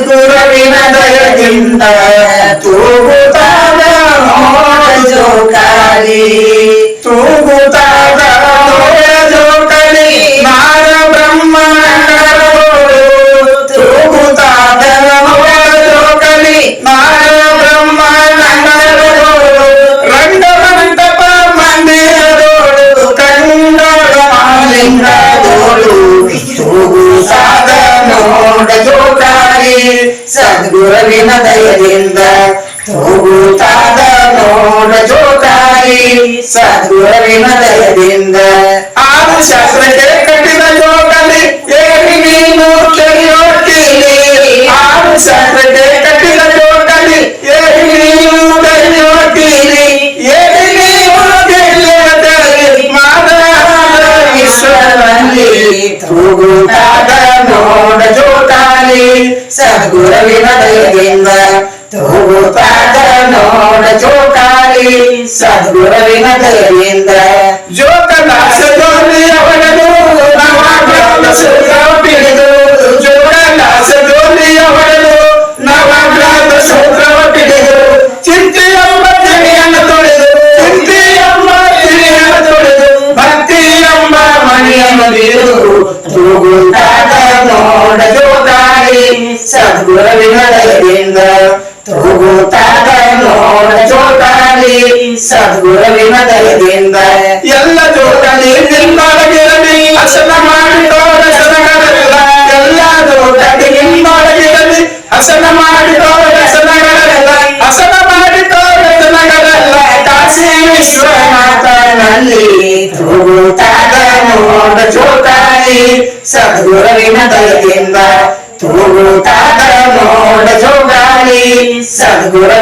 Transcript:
ذكر بمدد تبت على عرجك لي ಸದ್ಗುರುವಿನ ದಯದಿಂದ ಹೋಗುತ್ತಾದ ನೋಡ ಜೋತಾಯಿ ಸದ್ಗುರುವಿನ ದಯದಿಂದ ಆರು ಶಾಸ್ತ್ರಕ್ಕೆ ಸದ್ಗುರುವಿನ ದಯದಿಂದ ತೂಗುತ್ತಾದ ನೋಡ ಜೋಕಾಲಿ ಸದ್ಗುರುವಿನ ದಯದಿಂದ ಜೋಕದಾಸ ಜೋಲಿ ಅವನದು ನವಗ್ರಹ ಸುಖ ಪಿಡಿದು ಜೋಕದಾಸ ಜೋಲಿ ಅವನದು ನವಗ್ರಹ ಸುಖ ಪಿಡಿದು ಚಿಂತೆ ಎಂಬ ತಿಳಿಯನ್ನು ತೊಳೆದು ಚಿಂತೆ ಎಂಬ ತಿಳಿಯನ್ನು ತೊಳೆದು ಭಕ್ತಿ ಎಂಬ ಮಣಿಯನ್ನು ಬಿರು ಸದ್ಗುರುವಿನ ದಯದಿಂದ ತೂಗುತ್ತಾದ ನೋಡ ಜೋಕಾಲಿ ಸದ್ಗುರುವಿನ ದಯದಿಂದ ಎಲ್ಲ ಜೋಕಾಲಿ ನಿನ್ನೊಳಗಿರಲಿ ಹಸನ ಮಾಡಿದವರ ಸನಗಳೆಲ್ಲ ಎಲ್ಲ ಜೋಕಾಲಿ ನಿನ್ನೊಳಗಿರಲಿ ಹಸನ ಮಾಡಿದವರ ಸನಗಳೆಲ್ಲ ಹಸನ ಮಾಡಿದವರ ಸನಗಳೆಲ್ಲ ಕಾಶಿ ವಿಶ್ವನಾಥನಲ್ಲಿ ತೂಗುತ್ತಾದ ನೋಡ ಜೋಕಾಲಿ ಸದ್ಗುರುವಿನ ದಯದಿಂದ తోడు తాత నోడ చూడాలి సద్గురు